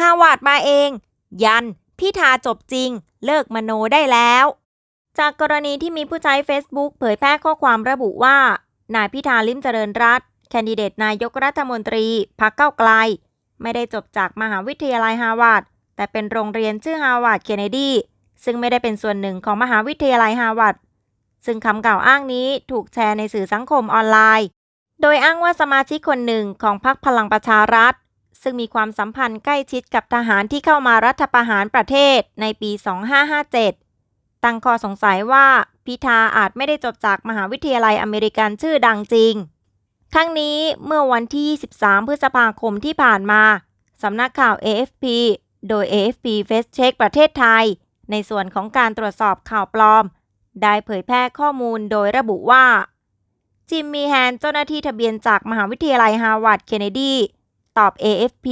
ฮาวาดมาเอง ยัน พิธาจบจริง เลิกมโนได้แล้ว จากกรณีที่มีผู้ใช้ Facebook เผยแพร่ข้อความระบุว่า นายพิธาลิมเจริญรัตน์แคนดิเดตนายกรัฐมนตรีพรรคเก้าไกล ไม่ได้จบจากมหาวิทยาลัยฮาวาดแต่เป็นโรงเรียนชื่อฮาวาดเคนเนดีซึ่งไม่ได้เป็นส่วนหนึ่งของมหาวิทยาลัยฮาวาดซึ่งคำกล่าวอ้างนี้ถูกแชร์ในสื่อสังคมออนไลน์ โดยอ้างว่าสมาชิกคนหนึ่งของพรรคพลังประชารัฐ ซึ่งมีความสัมพันธ์ใกล้ชิดกับทหารที่เข้ามารัฐประหารประเทศในปี 2557 ตั้งข้อสงสัยว่าพิธาอาจไม่ได้จบจากมหาวิทยาลัยอเมริกันชื่อดังจริง ทั้งนี้เมื่อวันที่ 23 พฤษภาคมที่ผ่านมา สำนักข่าว AFP โดย AFP Face Check ประเทศไทย ในส่วนของการตรวจสอบข่าวปลอม ได้เผยแพร่ข้อมูลโดยระบุว่า จิมมี่แฮน เจ้าหน้าที่ทะเบียนจากมหาวิทยาลัยฮาร์วาร์ดเคนเนดี ตอบ AFP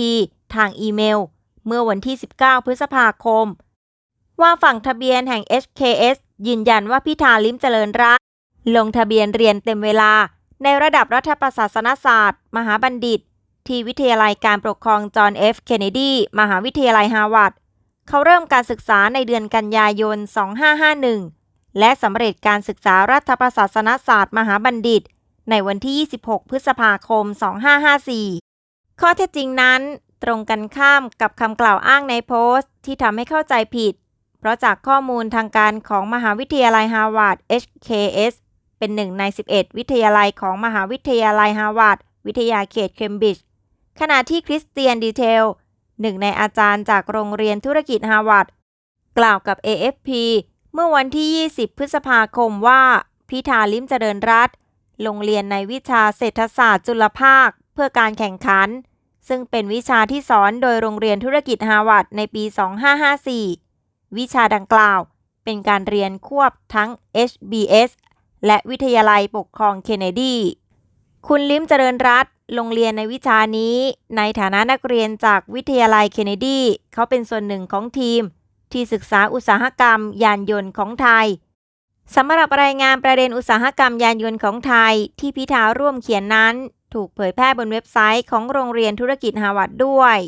ทางอีเมล เมื่อวันที่ 19 พฤษภาคม ว่าฝั่งทะเบียนแห่ง HKS ยืนยันว่าพิธาลิมเจริญรัตลงทะเบียนเรียนเต็มเวลา ในระดับรัฐประศาสนศาสตร์ มหาบัณฑิต ที่วิทยาลัยการปกครองจอห์นเอฟเคนเนดี มหาวิทยาลัยฮาร์วาร์ดเขาเริ่มการศึกษาในเดือนกันยายน 2551 และสำเร็จการศึกษารัฐประศาสนศาสตร์ มหาบัณฑิต ในวันที่ 26 พฤษภาคม 2554 ข้อเท็จจริงนั้น ตรงกันข้ามกับคำกล่าวอ้างในโพสต์ที่ทำให้เข้าใจผิด เพราะจากข้อมูลทางการของมหาวิทยาลัยฮาร์วาร์ด HKS เป็นหนึ่งใน 11 วิทยาลัยของมหาวิทยาลัยฮาร์วาร์ดวิทยาเขตเคมบริดจ์ขณะที่คริสเตียนดีเทลหนึ่งในอาจารย์จากโรงเรียนธุรกิจฮาร์วาร์ดกล่าวกับ AFP เมื่อวันที่ 20 พฤษภาคมว่า พิธาลิมเจริญรัตน์ลงเรียนในวิชาเศรษฐศาสตร์จุลภาค พื่อการแข่งขัน ซึ่งเป็นวิชาที่สอนโดยโรงเรียนธุรกิจฮาวาดในปี 2554 วิชาดังกล่าวเป็นการเรียนควบทั้ง HBS และวิทยาลัยปกครองเคนเนดี คุณลิมเจริญรัตน์ลงเรียนในวิชานี้ ในฐานะนักเรียนจากวิทยาลัยเคนเนดี เขาเป็นส่วนหนึ่งของทีม ที่ศึกษาอุตสาหกรรมยานยนต์ของไทยสำหรับรายงานประเด็นอุตสาหกรรมยานยนต์ของไทยที่พิธาร่วมเขียนนั้น ถูกเผยแพร่บนเว็บไซต์ของโรงเรียนธุรกิจฮาวาดด้วย